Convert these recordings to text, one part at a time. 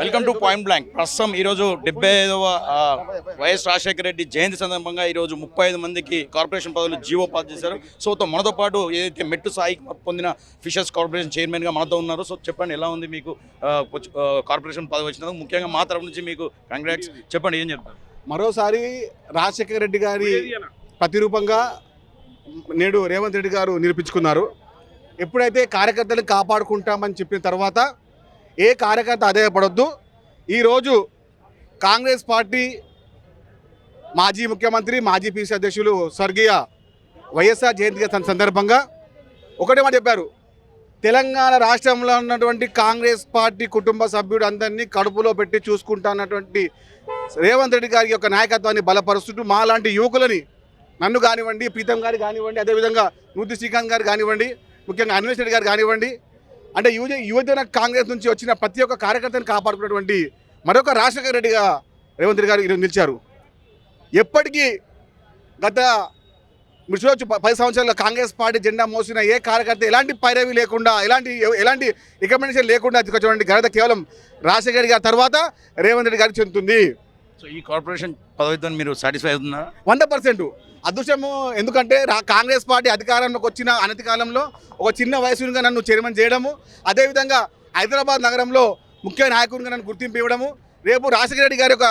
Welcome to point blank. ప్రస్తుతం ఈరోజు డెబ్బై ఐదవ వైఎస్ రాజశేఖర రెడ్డి జయంతి సందర్భంగా ఈరోజు ముప్పై ఐదు మందికి కార్పొరేషన్ పదవులు జీవో పాస్ చేశారు. సో తో మనతో పాటు ఏదైతే మెట్టు సాయి పొందిన ఫిషర్స్ కార్పొరేషన్ చైర్మన్గా మనతో ఉన్నారు. సో చెప్పండి ఎలా ఉంది మీకు కార్పొరేషన్ పదవి వచ్చినందుకు? ముఖ్యంగా మా తరఫు నుంచి మీకు కంగ్రాట్స్ చెప్పండి ఏం చెప్తారు? మరోసారి రాజశేఖర రెడ్డి గారి ప్రతిరూపంగా నేడు రేవంత్ రెడ్డి గారు నిరూపించుకున్నారు. ఎప్పుడైతే కార్యకర్తలను కాపాడుకుంటామని చెప్పిన తర్వాత ఏ కార్యకర్త అధేయపడొద్దు ఈరోజు కాంగ్రెస్ పార్టీ మాజీ ముఖ్యమంత్రి మాజీ పీసీ అధ్యక్షులు స్వర్గీయ వైఎస్ఆర్ జయంతి సందర్భంగా ఒకటే మాట చెప్పారు. తెలంగాణ రాష్ట్రంలో ఉన్నటువంటి కాంగ్రెస్ పార్టీ కుటుంబ సభ్యుడు అందరినీ కడుపులో పెట్టి చూసుకుంటున్నటువంటి రేవంత్ రెడ్డి గారి యొక్క నాయకత్వాన్ని బలపరుస్తుంటూ మా లాంటి యువకులని నన్ను కానివ్వండి ప్రీతం గారు కానివ్వండి అదేవిధంగా నూతి శ్రీకాంత్ గారు కానివ్వండి ముఖ్యంగా అన్వేష్ రెడ్డి గారు కానివ్వండి అంటే యువజ యువజన కాంగ్రెస్ నుంచి వచ్చిన ప్రతి ఒక్క కార్యకర్తను కాపాడుకున్నటువంటి మరొక రాజశేఖర రెడ్డిగా రేవంత్ రెడ్డి గారు ఈరోజు నిలిచారు. ఎప్పటికీ గత మీరు చూడవచ్చు పది సంవత్సరాల్లో కాంగ్రెస్ పార్టీ జెండా మోసిన ఏ కార్యకర్త ఎలాంటి పైరవి లేకుండా ఎలాంటి ఎలాంటి రికమెండేషన్ లేకుండా తీసుకొచ్చినటువంటి ఘనత కేవలం రాజశేఖర గారి తర్వాత రేవంత్ రెడ్డి గారికి చెందుతుంది. సో ఈ కార్పొరేషన్ పదవితో మీరు సాటిస్ఫై అవుతున్నారా వంద పర్సెంట్. అదృష్టము ఎందుకంటే రా కాంగ్రెస్ పార్టీ అధికారంలోకి వచ్చిన అనతి కాలంలో ఒక చిన్న వయసుగా నన్ను చైర్మన్ చేయడము అదేవిధంగా హైదరాబాద్ నగరంలో ముఖ్య నాయకునిగా నన్ను గుర్తింపు ఇవ్వడము రేపు రాజశేఖర రెడ్డి గారి యొక్క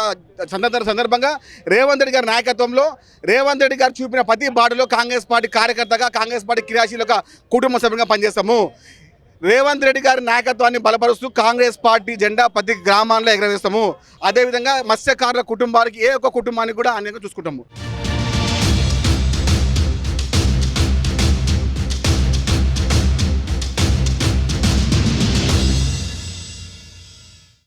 సందర్భ సందర్భంగా రేవంత్ రెడ్డి గారి నాయకత్వంలో రేవంత్ రెడ్డి గారు చూపిన ప్రతి బాటలో కాంగ్రెస్ పార్టీ కార్యకర్తగా కాంగ్రెస్ పార్టీ క్రియాశీలక కుటుంబ సభ్యులుగా పనిచేస్తాము. రేవంత్ రెడ్డి గారి నాయకత్వాన్ని బలపరుస్తూ కాంగ్రెస్ పార్టీ జెండా ప్రతి గ్రామాల్లో ఎగరవేస్తాము. అదేవిధంగా మత్స్యకారుల కుటుంబానికి ఏ ఒక్క కుటుంబానికి కూడా అనేక చూసుకుంటాము.